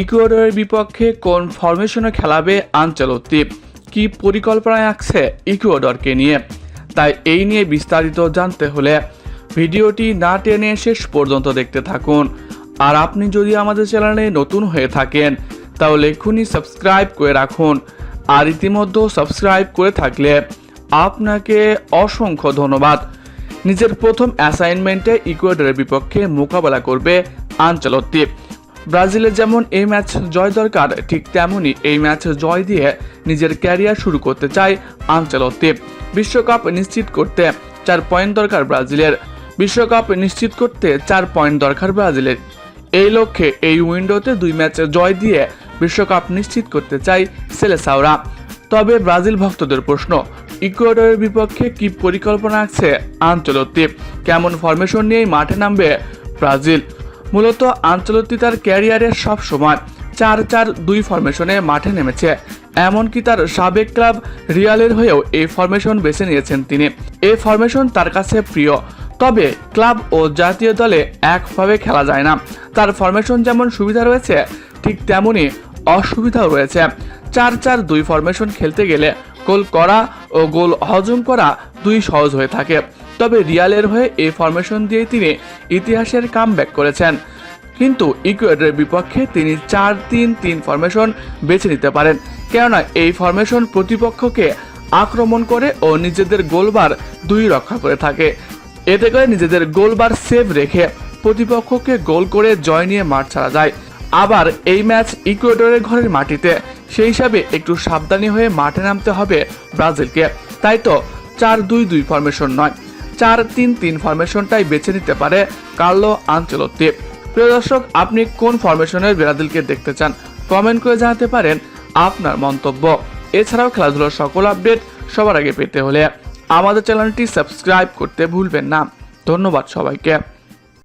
ইকুয়েডরের বিপক্ষে কোন ফরমেশনে খেলাবে আঞ্চলত্তি কি পরিকল্পনায় আঁকছে ইকুয়েডরকে নিয়ে? তাই এই নিয়ে বিস্তারিত জানতে হলে ভিডিওটি না টেনে শেষ পর্যন্ত দেখতে থাকুন। আর আপনি যদি আমাদের চ্যানেলে নতুন হয়ে থাকেন, তাহলে এক্ষুনি সাবস্ক্রাইব করে রাখুন। আর ইতিমধ্যে সাবস্ক্রাইব করে থাকলে আপনাকে অসংখ্য ধন্যবাদ। নিজের প্রথম অ্যাসাইনমেন্টে ইকুয়েডরের বিপক্ষে মোকাবেলা করবে আঞ্চলত্তি ব্রাজিলের যেমন এই ম্যাচ জয় দরকার, ঠিক তেমনই এই ম্যাচ জয় দিয়ে নিজের ক্যারিয়ার শুরু করতে চায় আঞ্চলত্তি। বিশ্বকাপ নিশ্চিত করতে চার পয়েন্ট দরকার ব্রাজিলের। বিশ্বকাপ নিশ্চিত করতে চার পয়েন্ট দরকার ব্রাজিলের। এই লক্ষ্যে এই উইন্ডোতে দুই ম্যাচ জয় দিয়ে বিশ্বকাপ নিশ্চিত করতে চাই সেলেসাওরা। তবে ব্রাজিল ভক্তদের প্রশ্ন, ইকুয়েডরের বিপক্ষে কি পরিকল্পনা আছে আঞ্চলত্তি? কেমন ফরমেশন নিয়ে মাঠে নামবে ব্রাজিল? মূলত আঞ্চলত্তি তার ক্যারিয়ারের সব সময় চার চার দুই ফরমেশনে মাঠে নেমেছে। এমনকি তার সাবেক ক্লাব রিয়ালের হয়েও এই ফরমেশন বেছে নিয়েছেন তিনি। এই ফরমেশন তার কাছে প্রিয়। তবে ক্লাব ও জাতীয় দলে একভাবে খেলা যায় না। তার ফরমেশন যেমন সুবিধা রয়েছে, ঠিক তেমনই অসুবিধাও রয়েছে। চার চার দুই ফরমেশন খেলতে গেলে গোল করা ও গোল হজম করা দুই সহজ হয়ে থাকে। তবে রিয়ালের হয়ে এই ফরমেশন দিয়ে তিনি ইতিহাসের কাম করেছেন। কিন্তু ইকুয়েডরের বিপক্ষে তিনি চার তিন তিন ফরমেশন বেছে নিতে পারেন। কেননা এই ফরমেশন প্রতিপক্ষকে আক্রমণ করে ও নিজেদের গোলবার দুই রক্ষা করে থাকে। এতে করে নিজেদের গোলবার সেভ রেখে প্রতিপক্ষকে গোল করে জয় নিয়ে মাঠ ছাড়া যায়। আবার এই ম্যাচ ইকুয়েডরের ঘরের মাটিতে। সেই হিসাবে একটু সাবধানী হয়ে মাঠে নামতে হবে ব্রাজিলকে। তাই তো চার দুই দুই ফরমেশন নয়। চার তিন তিন ফরমেশনটাই বেছে নিতে পারে কার্লো আঞ্চলত্তি। প্রিয় দর্শক, আপনি কোন ফরমেশনের ব্রাজিলকে দেখতে চান? কমেন্ট করে জানাতে পারেন আপনার মন্তব্য। এছাড়াও খেলাধুলার সকল আপডেট সবার আগে পেতে হলে আমাদের চ্যানেলটি সাবস্ক্রাইব করতে ভুলবেন না। ধন্যবাদ সবাইকে।